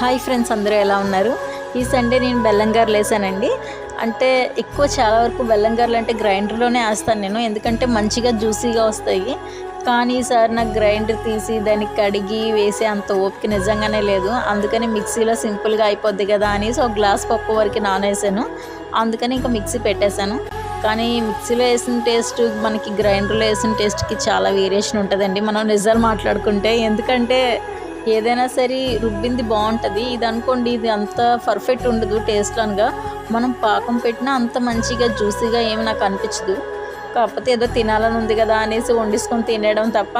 Hi friends అందరూ ఎలా ఉన్నారు? ఈ సండే నేను బెల్లంగారు లేసానండి అంటే ఎక్కువ చాలా వరకు బెల్లంగారులు అంటే గ్రైండర్లోనే వేస్తాను నేను. ఎందుకంటే మంచిగా జ్యూసీగా వస్తాయి. కానీ ఈసారి నాకు గ్రైండర్ తీసి దాన్ని కడిగి వేసే అంత ఓపిక నిజంగానే లేదు. అందుకని మిక్సీలో సింపుల్గా అయిపోద్ది కదా అనేసి ఒక గ్లాస్ పప్పు వరకు నానేసాను. అందుకని ఇంకా మిక్సీ పెట్టేశాను. కానీ మిక్సీలో వేసిన టేస్ట్ మనకి గ్రైండర్లో వేసిన టేస్ట్కి చాలా వేరియేషన్ ఉంటుందండి. మనం నిజాలు మాట్లాడుకుంటే. ఎందుకంటే ఏదైనా సరే రుబ్బింది బాగుంటుంది. ఇది అనుకోండి ఇది అంత పర్ఫెక్ట్ ఉండదు టేస్ట్ అనగా మనం పాకం పెట్టినా అంత మంచిగా జ్యూసీగా ఏమి నాకు అనిపించదు. కాకపోతే ఏదో తినాలని ఉంది కదా అనేసి వండేసుకొని తినేయడం తప్ప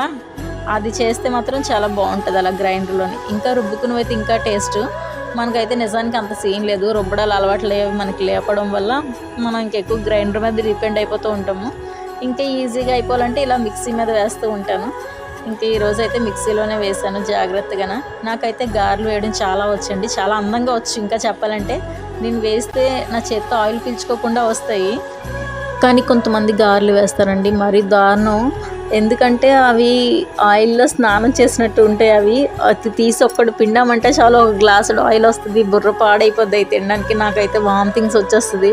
అది చేస్తే మాత్రం చాలా బాగుంటుంది అలా గ్రైండర్లోని. ఇంకా రుబ్బుకుని అయితే ఇంకా టేస్ట్ మనకైతే నిజానికి అంత సీన్ లేదు. రుబ్బడాలు అలవాటు లేవు మనకి లేపడం వల్ల మనం ఇంకెక్కువ గ్రైండర్ మీద డిపెండ్ అయిపోతూ ఉంటాము. ఇంకా ఈజీగా అయిపోవాలంటే ఇలా మిక్సీ మీద వేస్తూ ఉంటాను. ఇంకా ఈరోజు అయితే మిక్సీలోనే వేసాను జాగ్రత్తగా నాకైతే గారెలు వేయడం చాలా వచ్చండి చాలా అందంగా వచ్చు ఇంకా చెప్పాలంటే. నేను వేస్తే నా చేత్తో ఆయిల్ పీల్చుకోకుండా వస్తాయి. కానీ కొంతమంది గారెలు వేస్తారండి మరి దారుణం. ఎందుకంటే అవి ఆయిల్లో స్నానం చేసినట్టు ఉంటాయి అవి. అది తీసి ఒక్కడు పిండామంటే చాలా ఒక గ్లాసుడు ఆయిల్ వస్తుంది బుర్ర పాడైపోద్ది అయితే తినడానికి. నాకైతే వామిటింగ్స్ వచ్చేస్తుంది.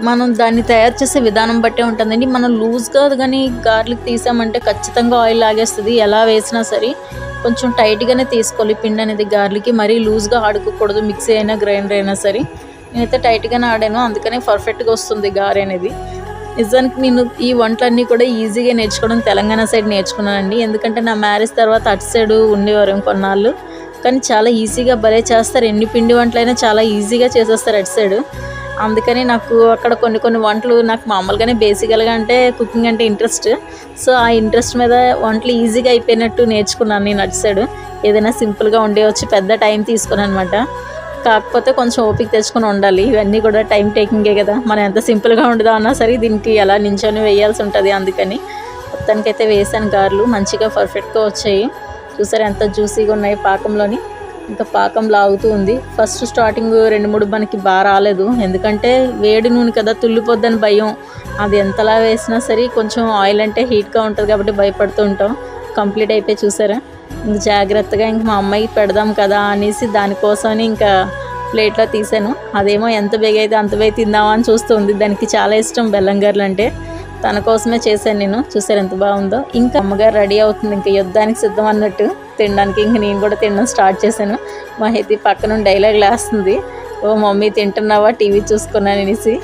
మనం దాన్ని తయారు చేసే విధానం బట్టే ఉంటుందండి. మనం లూజ్గా కానీ గార్లిక్ తీసామంటే ఖచ్చితంగా ఆయిల్ లాగేస్తుంది. ఎలా వేసినా సరే కొంచెం టైట్గానే తీసుకోవాలి. పిండి అనేది గార్లిక్ మరీ లూజ్గా ఆడుకోకూడదు మిక్సీ అయినా గ్రైండర్ అయినా సరే. నేనైతే టైట్గానే ఆడాను. అందుకనే పర్ఫెక్ట్గా వస్తుంది గారె అనేది. నిజానికి నేను ఈ వంటలన్నీ కూడా ఈజీగా నేర్చుకోవడం తెలంగాణ సైడ్ నేర్చుకున్నానండి. ఎందుకంటే నా మ్యారేజ్ తర్వాత అటు సైడ్ ఉండేవారు కొన్నాళ్ళు. కానీ చాలా ఈజీగా భలే చేస్తారు. ఎన్ని పిండి వంటలైనా చాలా ఈజీగా చేసేస్తారు అటు సైడ్ అందుకని నాకు అక్కడ కొన్ని కొన్ని వంటలు నాకు మామూలుగానే బేసికల్గా అంటే కుకింగ్ అంటే ఇంట్రెస్ట్ సో ఆ ఇంట్రెస్ట్ మీద వంటలు ఈజీగా అయిపోయినట్టు నేర్చుకున్నాను నేను అటు సైడ్ ఏదైనా సింపుల్గా ఉండేవచ్చు పెద్ద టైం తీసుకుని అనమాట కాకపోతే కొంచెం ఓపిక తెచ్చుకొని ఉండాలి. ఇవన్నీ కూడా టైం టేకింగే కదా. మనం ఎంత సింపుల్గా ఉండదా అన్నా సరే దీనికి ఎలా నించొని వేయాల్సి ఉంటుంది అందుకని. మొత్తానికైతే వేసాను గారెలు మంచిగా పర్ఫెక్ట్గా వచ్చాయి. చూసారు ఎంత జ్యూసీగా ఉన్నాయి పాకంలోని. ఇంకా పాకం లాగుతూ ఉంది. ఫస్ట్ స్టార్టింగ్ రెండు మూడు మనకి బాగా రాలేదు. ఎందుకంటే వేడి నూనె కదా తుల్లిపోద్దని భయం. అది ఎంతలా వేసినా సరే కొంచెం ఆయిల్ అంటే హీట్గా ఉంటుంది కాబట్టి భయపడుతూ ఉంటాం. కంప్లీట్ అయిపోయి చూసారా? ఇంక జాగ్రత్తగా ఇంక మా అమ్మాయికి పెడదాం కదా అనేసి దానికోసమని ఇంకా ప్లేట్లో తీసాను. అదేమో ఎంత బేగైతే అయితే అంత బేగ తిందామా అని చూస్తుంది. దానికి చాలా ఇష్టం బెల్లం గారెలు అంటే. తన కోసమే చేశాను నేను. చూసారు ఎంత బాగుందో. ఇంకా అమ్మగారు రెడీ అవుతుంది. ఇంకా యుద్ధానికి సిద్ధం అన్నట్టు. తినడానికి ఇంక నేను కూడా తినడం స్టార్ట్ చేశాను. మా హెతి పక్కన డైలాగ్ లేస్తుంది. ఓ మమ్మీ తింటున్నావా? టీవీ చూసుకున్నాను అనేసి.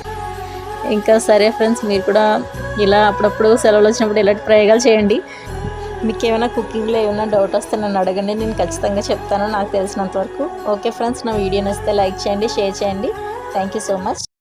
ఇంకా సరే ఫ్రెండ్స్ మీరు కూడా ఇలా అప్పుడప్పుడు సెలవులు వచ్చినప్పుడు ఇలాంటి ప్రయోగాలు చేయండి. మీకు ఏమైనా కుకింగ్లో ఏమైనా డౌట్ వస్తే నన్ను అడగండి. నేను ఖచ్చితంగా చెప్తాను. నాకు తెలిసినంత వరకు. ఓకే ఫ్రెండ్స్ నా వీడియో నచ్చితే లైక్ చేయండి షేర్ చేయండి. Thank you so much